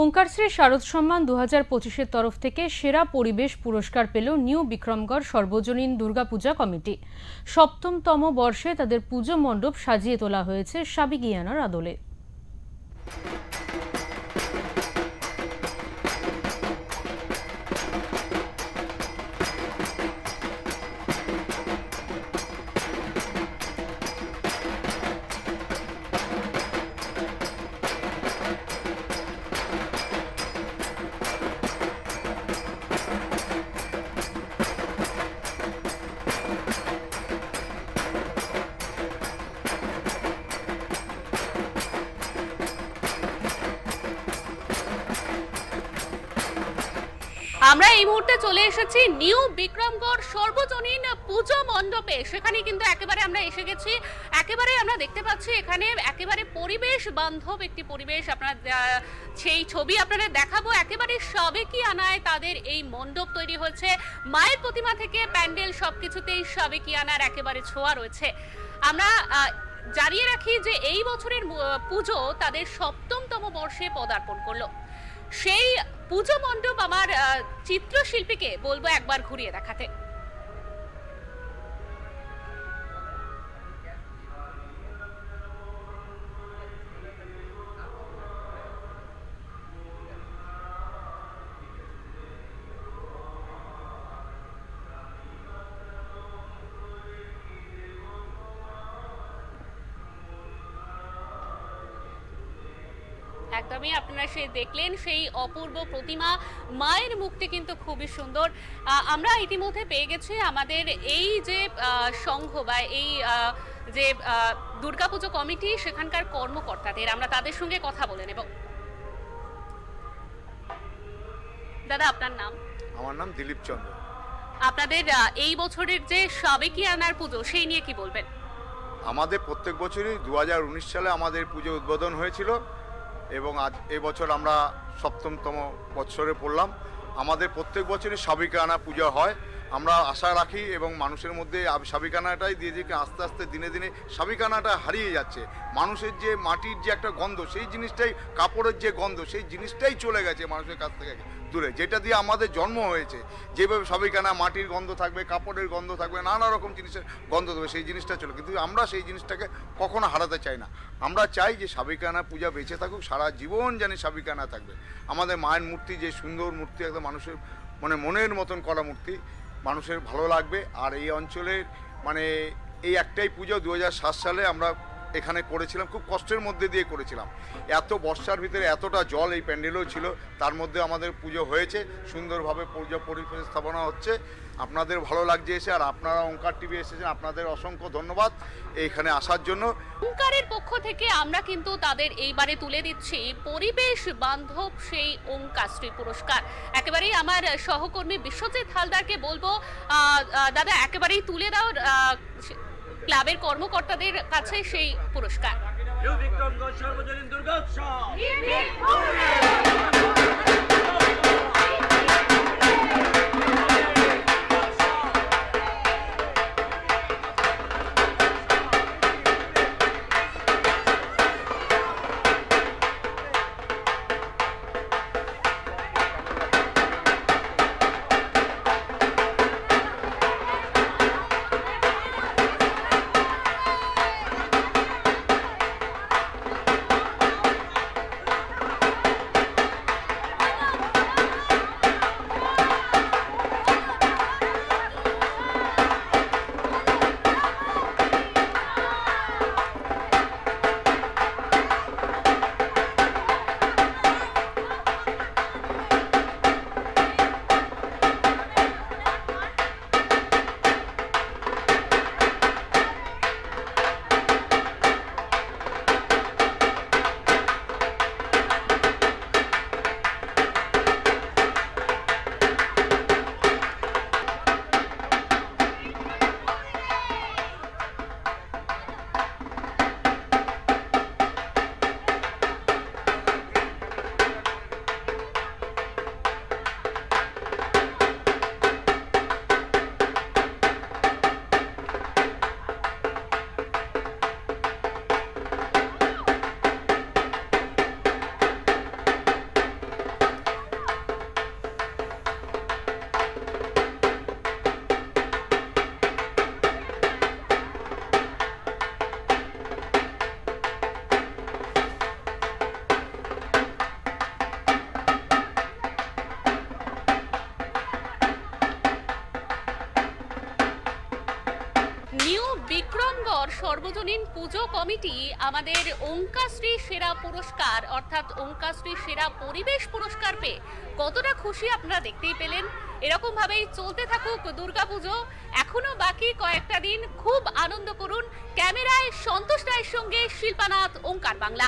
ওঙ্কারশ্রী শারদ সম্মান দু হাজার পঁচিশের তরফ থেকে সেরা পরিবেশ পুরস্কার পেল নিউ বিক্রমগড় সর্বজনীন দুর্গাপূজা কমিটি। সপ্তমতম বর্ষে তাদের পুজো মণ্ডপ সাজিয়ে তোলা হয়েছে সাবিগিয়ানার আদলে। আমরা এই মুহূর্তে চলে এসেছি নিউ বিক্রমগড় সর্বজনীন পুজো মণ্ডপে। সেখানে কিন্তু একেবারে আমরা এসে গেছি। একেবারে আমরা দেখতে পাচ্ছি এখানে একেবারে পরিবেশ বান্ধব একটি পরিবেশ। আপনার সেই ছবি আপনাদের দেখাবো। একেবারে সবে কি আনায় তাদের এই মণ্ডপ তৈরি হয়েছে। মায়ের প্রতিমা থেকে প্যান্ডেল সবকিছুতেই সবে কি আনার একেবারে ছোঁয়া রয়েছে। আমরা জানিয়ে রাখি যে এই বছরের পুজো তাদের সপ্তমতম বর্ষে পদার্পণ করল। সেই পুজো মণ্ডপ আমার চিত্রশিল্পীকে বলব একবার ঘুরিয়ে দেখাতে। একদমই আপনারা সেই দেখলেন সেই অপূর্ব প্রতিমা। মায়ের মুখটি কিন্তু খুবই সুন্দর। আমরা ইতিমধ্যে পেয়ে গেছি আমাদের এই যে সংঘ বা এই যে দুর্গাপুজো কমিটি সেখানকার কর্মকর্তাদের। আমরা তাদের সঙ্গে কথা বলে নেব। দাদা আপনার নাম? আমার নাম দিলীপ চন্দ্র। আপনাদের এই বছরের যে সাবেকি আনার পুজো সেই নিয়ে কি বলবেন? আমাদের প্রত্যেক বছরই দু হাজার উনিশ সালে আমাদের পুজো উদ্বোধন হয়েছিল। এবং আজ এবছর আমরা সপ্তমতম বৎসরে পড়লাম। আমাদের প্রত্যেক বছরই সাবিকানা পূজা হয়। আমরা আশা রাখি এবং মানুষের মধ্যে সাবিকানাটাই দিয়ে দিকে আস্তে আস্তে দিনে দিনে সাবিকানাটা হারিয়ে যাচ্ছে। মানুষের যে মাটির যে একটা গন্ধ, সেই জিনিসটাই কাপড়ের যে গন্ধ, সেই জিনিসটাই চলে গেছে মানুষের কাছ থেকে দূরে। যেটা দিয়ে আমাদের জন্ম হয়েছে। যেভাবে সাবিকানা মাটির গন্ধ থাকবে, কাপড়ের গন্ধ থাকবে, নানা রকম জিনিসের গন্ধ দেবে সেই জিনিসটা চলে। কিন্তু আমরা সেই জিনিসটাকে কখনো হারাতে চাই না। আমরা চাই যে সাবিকানা পূজা বেঁচে থাকুক, সারা জীবন জানি সাবিকানা থাকবে। আমাদের মায়ের মূর্তি যে সুন্দর মূর্তি, একদম মানুষের মানে মনের মতন করা মূর্তি মানুষের ভালো লাগবে। আর এই অঞ্চলের মানে এই একটাই পুজো দু হাজার সাত সালে আমরা এখানে করেছিলাম, খুব কষ্টের মধ্যে দিয়ে করেছিলাম। এত বর্ষার ভিতরে এতটা জল এই প্যান্ডেলও ছিল, তার মধ্যে আমাদের পুজো হয়েছে, সুন্দরভাবে পুজো পরিবেশ স্থাপনা হচ্ছে। আপনাদের ভালো লাগছে এসে, আর আপনারা ওঙ্কার টিভি এসেছেন, আপনাদের অসংখ্য ধন্যবাদ এইখানে আসার জন্য। ওঙ্কারের পক্ষ থেকে আমরা কিন্তু তাদের এইবারে তুলে দিচ্ছি পরিবেশ বান্ধব সেই ওঙ্কাশ্রী পুরস্কার। একেবারেই আমার সহকর্মী বিশ্বজিৎ হালদারকে বলব দাদা একেবারেই তুলে দাও আহ, ক্লাবের কর্মকর্তাদের কাছে সেই পুরস্কার। বিক্রমগঞ্জ সর্বজনীন দুর্গোৎসব। বিক্রমগড় সর্বজনীন পুজো কমিটি আমাদের ওঙ্কাশ্রী সেরা পুরস্কার, অর্থাৎ ওঙ্কাশ্রী সেরা পরিবেশ পুরস্কার পেয়ে কতটা খুশি আপনারা দেখতেই পেলেন। এরকম ভাবেই চলতে থাকুক দুর্গাপুজো। এখনও বাকি কয়েকটা দিন, খুব আনন্দ করুন। ক্যামেরায় সন্তোষ রায়ের সঙ্গে শিল্পানাথ, ওঙ্কার বাংলা।